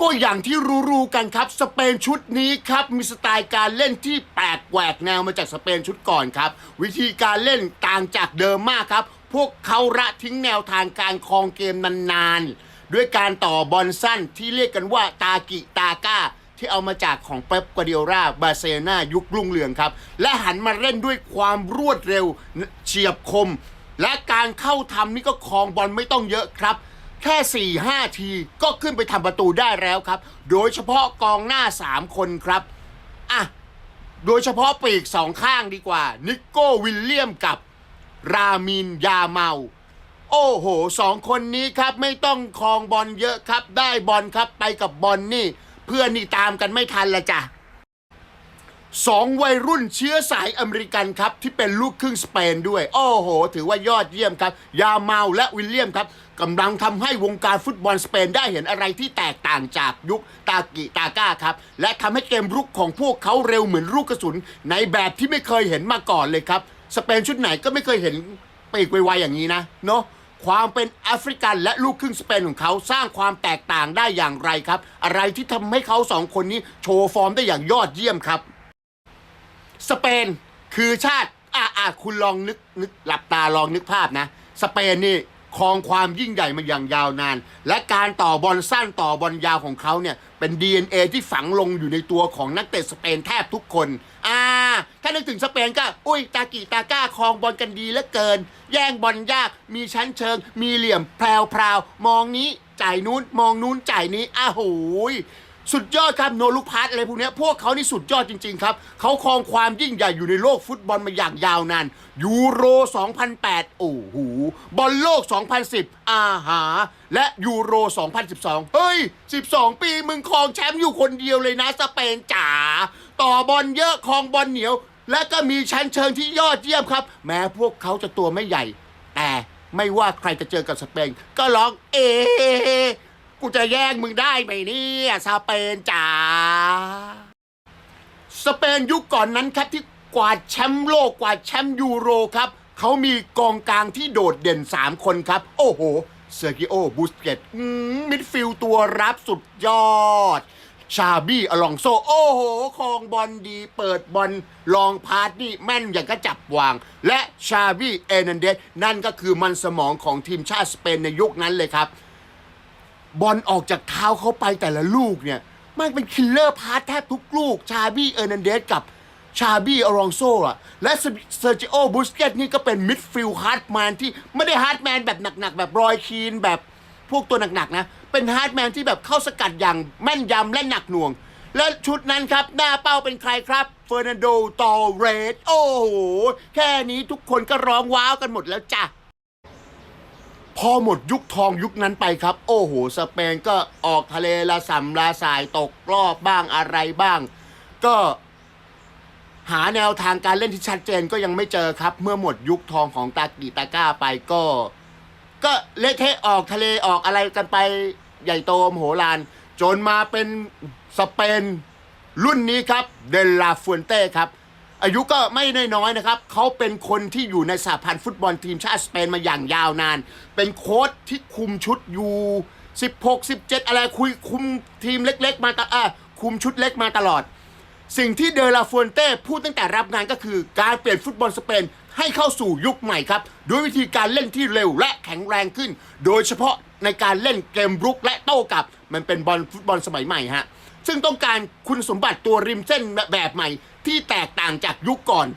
ก็อย่างที่รู้ๆกันครับ สเปนชุดนี้ครับ มีสไตล์การเล่นที่แปลกแหวกแนวมาจากสเปนชุดก่อนครับ วิธีการเล่นต่างจากเดิมมากครับ พวกเขาละทิ้งแนวทางการครองเกมนานๆ ด้วยการต่อบอลสั้นที่เรียกกันว่าตากิตาก้าที่เอามาจากของเป๊ปกวาร์ดิโอลาบาร์เซลนายุครุ่งเรืองครับ และหันมาเล่นด้วยความรวดเร็วเฉียบคม และการเข้าทำนี่ก็ครองบอลไม่ต้องเยอะครับ แค่ 4 5 ที ก็ขึ้นไปทำประตูได้แล้วครับ โดยเฉพาะกองหน้า 3 คนครับ อะ โดยเฉพาะปีกสองข้างดีกว่า นิโก้วิลเลียมกับ รามินยาเมา โอ้โหสองคนนี้ครับไม่ต้องครองบอลเยอะครับ ได้บอลครับไปกับบอลนี่ เพื่อนนี่ตามกันไม่ทันละจ้ะสองวัยรุ่นเชื้อสายอเมริกันครับ ที่เป็นลูกครึ่งสเปนด้วย โอ้โห ถือว่ายอดเยี่ยมครับ ยาเมาและวิลเลียมครับ กำลังทำให้วงการฟุตบอลสเปนได้เห็นอะไรที่แตกต่างจากยุคตากิตาก้าครับ และทำให้เกมรุกของพวกเขาเร็วเหมือนลูกกระสุน ในแบบที่ไม่เคยเห็นมาก่อนเลยครับ สเปนชุดไหนก็ไม่เคยเห็นปีกไวๆอย่างนี้นะเนาะความเป็นแอฟริกันและลูกครึ่งสเปนของเขาสร้างความแตกต่างได้อย่างไรครับ อะไรที่ทำให้เขาสองคนนี้โชว์ฟอร์มได้อย่างยอดเยี่ยมครับ สเปนคือชาติอะอะคุณลองนึกนึกหลับตาลองนึกภาพนะ สเปนนี่ ครองความยิ่งใหญ่มาอย่างยาวนาน และการต่อบอลสั้นต่อบอลยาวของเขาเนี่ย เป็น DNA ที่ฝังลงอยู่ในตัวของนักเตะสเปนแทบทุกคน อ่า ถ้านึกถึงสเปนก็ อุ้ย ตากิตาก้าครองบอลกันดีเหลือเกิน แย่งบอลยาก มีชั้นเชิง มีเหลี่ยมแพรวพรวๆมองนี้จ่ายนู้นมองนู้นจ่ายนี้อ้าวโหย สุดยอดครับโนลุพาร์ตอะไรพวกเนี้ยพวกเขานี่สุดยอดจริง ๆ ครับเขาครองความยิ่งใหญ่อยู่ในโลกฟุตบอลมาอย่างยาวนานยูโร 2008 โอ้โหบอลโลก 2010 อาหา และยูโร 2012 เฮ้ย 12 ปีมึงครองแชมป์อยู่คนเดียวเลยนะสเปนจ๋าต่อบอลเยอะครองบอลเหนียว และก็มีชั้นเชิงที่ยอดเยี่ยมครับ แม้พวกเขาจะตัวไม่ใหญ่ แต่ไม่ว่าใครจะเจอกับสเปนก็ร้องเอ กูจะแย่งมึงได้ไหมเนี่ยสเปนจ๋าสเปนยุคก่อนนั้นครับที่กวาดแชมป์โลกกวาดแชมป์ยูโรครับเขามีกองกลางที่โดดเด่น 3 คนครับ โอ้โหเซอร์กิโอบูสเกตมิดฟิลตัวรับสุดยอด ชาบี้อลองโซ โอ้โหคองบอลดี เปิดบอลลองพาสนี่แม่นอย่างก็จับวาง และชาบี้เอนันเดสนั่นก็คือมันสมองของทีมชาติสเปนในยุคนั้นเลยครับ บอลออกจากเท้าเขาไปแต่ละลูกเนี่ยมันเป็นคิลเลอร์พาสแทบทุกลูก ชาบี้เออร์นันเดสกับชาบี้อรองโซอะและเซอร์จิโอบูสเกตนี่ก็เป็นมิดฟิลด์ฮาร์ดแมนที่ไม่ได้ฮาร์ดแมนแบบหนักๆ แบบรอยคีนแบบพวกตัวหนักๆนะ เป็นฮาร์ดแมนที่แบบเข้าสกัดอย่างแม่นยำและหนักหน่วง และชุดนั้นครับ หน้าเป้าเป็นใครครับเฟอร์นันโดตอเรสโอ้โห แค่นี้ทุกคนก็ร้องว้าวกันหมดแล้วจ้ะ พอหมดยุคทองยุคนั้นไปครับ โอ้โห สเปนก็ออกทะเลละสัมลาสายตกรอบบ้างอะไรบ้าง ก็หาแนวทางการเล่นที่ชัดเจนก็ยังไม่เจอครับ เมื่อหมดยุคทองของตากิตาก้าไปก็ ก็เละเทะออกทะเลออกอะไรกันไปใหญ่โตมโหฬารจนมาเป็นสเปนรุ่นนี้ครับเดลลาฟูนเต้ครับ อายุก็ไม่น้อยๆนะครับ เขาเป็นคนที่อยู่ในสหพันธ์ฟุตบอลทีมชาติสเปนมาอย่างยาวนาน เป็นโค้ชที่คุมชุดอยู่16 17 อะไรคุยคุมทีมเล็กๆ มาตลอะคุมชุดเล็กมาตลอด สิ่งที่เดลาฟูนเต้พูดตั้งแต่รับงานก็คือการเปลี่ยนฟุตบอลสเปนให้เข้าสู่ยุคใหม่ครับ ด้วยวิธีการเล่นที่เร็วและแข็งแรงขึ้น โดยเฉพาะในการเล่นเกมรุกและโต้กลับ มันเป็นบอลฟุตบอลสมัยใหม่ฮะซึ่งต้องการคุณสมบัติตัวริมเส้นแบบใหม่ ที่แตกต่างจากยุคก่อน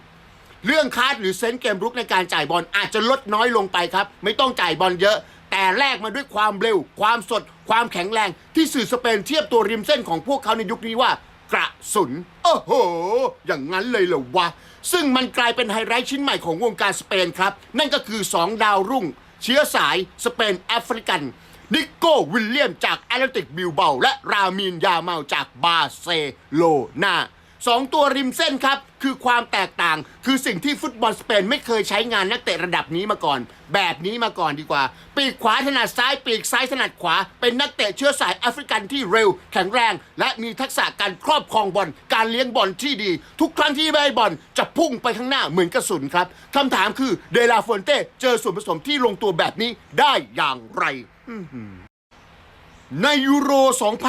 เรื่องคาดหรือเซนส์เกมรุกในการจ่ายบอลอาจจะลดน้อยลงไปครับ ไม่ต้องจ่ายบอลเยอะ แต่แลกมาด้วยความเร็ว ความสด ความแข็งแรง ที่สื่อสเปนเทียบตัวริมเส้นของพวกเขาในยุคนี้ว่ากระสุน โอ้โห อย่างนั้นเลยเหรอวะ ซึ่งมันกลายเป็นไฮไลท์ชิ้นใหม่ของวงการสเปนครับ นั่นก็คือ 2 ดาวรุ่ง เชื้อสายสเปนแอฟริกัน นิโก้วิลเลียมจากแอตเลติกบิลเบาและรามินยาเมาจากบาร์เซโลนา สองตัวริมเส้นครับ คือความแตกต่าง คือสิ่งที่ฟุตบอลสเปนไม่เคยใช้งานนักเตะระดับนี้มาก่อน แบบนี้มาก่อนดีกว่า ปีกขวาถนัดซ้ายปีกซ้ายถนัดขวา เป็นนักเตะเชื้อสายแอฟริกันที่เร็ว แข็งแรง และมีทักษะการครอบครองบอลการเลี้ยงบอลที่ดี ทุกครั้งที่ได้บอลจะพุ่งไปข้างหน้าเหมือนกระสุนครับคำถามคือเดลาฟอนเต้เจอส่วนผสมที่ลงตัวแบบนี้ได้อย่างไร ในยูโร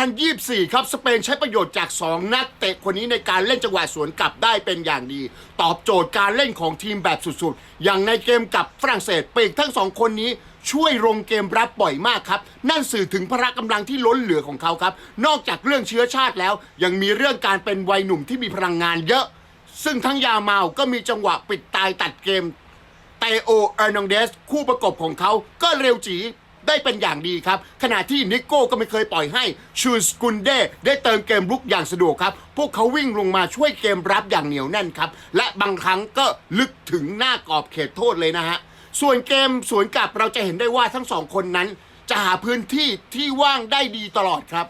2024 ครับ สเปนใช้ประโยชน์จาก 2 นักเตะคนนี้ในการเล่นจังหวะสวนกลับได้เป็นอย่างดี ตอบโจทย์การเล่นของทีมแบบสุดๆ อย่างในเกมกับฝรั่งเศสเปีกทั้งสองคนนี้ช่วยลงเกมรับบ่อยมากครับ นั่นสื่อถึงพละกำลังที่ล้นเหลือของเขาครับ นอกจากเรื่องเชื้อชาติแล้ว ยังมีเรื่องการเป็นวัยหนุ่มที่มีพลังงานเยอะ ซึ่งทั้งยาเมาก็มีจังหวะปิดตายตัดเกมเตโอเอร์นังเดสคู่ประกบของเขาก็เร็วจี ได้เป็นอย่างดีครับ ขณะที่นิโก้ก็ไม่เคยปล่อยให้ชูสกุนเดได้เติมเกมรุกอย่างสะดวกครับ พวกเขาวิ่งลงมาช่วยเกมรับอย่างเหนียวแน่นครับ และบางครั้งก็ลึกถึงหน้ากรอบเขตโทษเลยนะฮะ ส่วนเกมสวนกลับเราจะเห็นได้ว่าทั้งสองคนนั้น จะหาพื้นที่ที่ว่างได้ดีตลอดครับ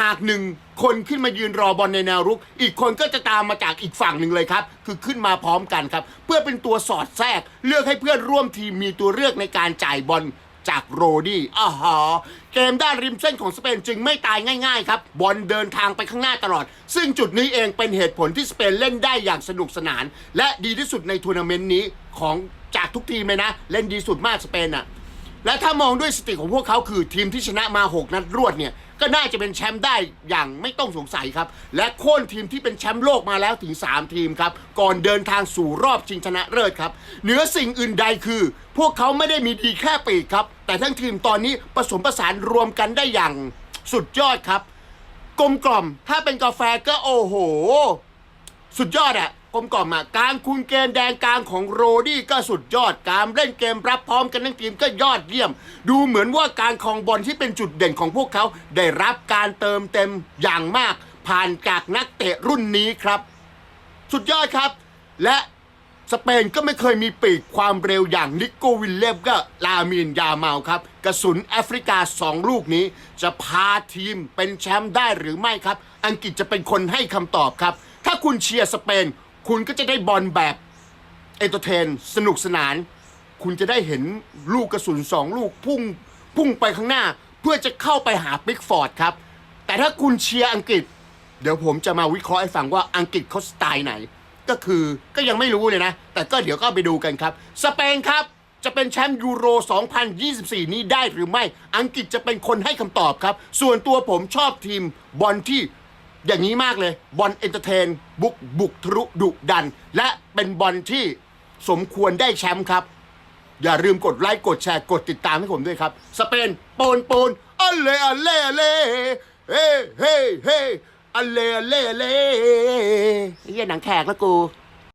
หากหนึ่งคนขึ้นมายืนรอบอลในแนวรุก อีกคนก็จะตามมาจากอีกฝั่งหนึ่งเลยครับ คือขึ้นมาพร้อมกันครับ เพื่อเป็นตัวสอดแทรก เลือกให้เพื่อนร่วมทีมมีตัวเลือกในการจ่ายบอล จากโรดี้อ๋อฮะเกมด้านริมเส้นของสเปนจึงไม่ตายง่ายๆครับ บอลเดินทางไปข้างหน้าตลอด ซึ่งจุดนี้เองเป็นเหตุผลที่สเปนเล่นได้อย่างสนุกสนาน และดีที่สุดในทัวร์นาเมนต์นี้ของจากทุกทีมเลยนะ เล่นดีสุดมากสเปนอะและถ้ามองด้วยสติของพวกเขาคือทีมที่ชนะมา 6 นัดรวดเนี่ย ก็น่าจะเป็นแชมป์ได้อย่างไม่ต้องสงสัยครับ และโค่นทีมที่เป็นแชมป์โลกมาแล้วถึง 3 ทีมครับ ก่อนเดินทางสู่รอบชิงชนะเลิศครับ เหนือสิ่งอื่นใดคือ พวกเขาไม่ได้มีดีแค่ปีกครับ แต่ทั้งทีมตอนนี้ผสมผสานรวมกันได้อย่างสุดยอดครับ กลมกล่อมถ้าเป็นกาแฟก็โอ้โห สุดยอดอะ กลมกล่อมอะการคุมเกมแดงกลางของโรดี้ก็สุดยอด การเล่นเกมรับพร้อมกันทั้งทีมก็ยอดเยี่ยม ดูเหมือนว่าการครองบอลที่เป็นจุดเด่นของพวกเขาได้รับการเติมเต็มอย่างมาก ผ่านจากนักเตะรุ่นนี้ครับ สุดยอดครับ และสเปนก็ไม่เคยมีปีกความเร็วอย่างนิโกวิลเลฟก็ลามีนยาเมาครับ กระสุนแอฟริกาสองลูกนี้ จะพาทีมเป็นแชมป์ได้หรือไม่ครับ อังกฤษจะเป็นคนให้คำตอบครับ ถ้าคุณเชียร์สเปน คุณก็จะได้บอลแบบเอนเตอร์เทน สนุกสนาน คุณจะได้เห็นลูกกระสุนสองลูกพุ่งพุ่งไปข้างหน้า เพื่อจะเข้าไปหาปิกฟอร์ดครับ แต่ถ้าคุณเชียร์อังกฤษ เดี๋ยวผมจะมาวิเคราะห์ให้ฟังว่าอังกฤษเขาสไตล์ไหน ก็คือก็ยังไม่รู้เลยนะ แต่ก็เดี๋ยวก็ไปดูกันครับ สเปนครับจะเป็นแชมป์ยูโร 2024 นี้ได้หรือไม่ อังกฤษจะเป็นคนให้คำตอบครับ ส่วนตัวผมชอบทีมบอลที่ อย่างนี้มากเลยบอลเอนเตอร์เทน บุกบุกทะลุดุดัน และเป็นบอลที่สมควรได้แชมป์ครับ อย่าลืมกดไลค์กดแชร์กดติดตามให้ผมด้วยครับ สเปนโปนโปนอัลเลอัลเลอัลเลเฮ้เฮ้เฮ้อัลเลอัลเลอัลเลเฮียหนังแขกแล้วกู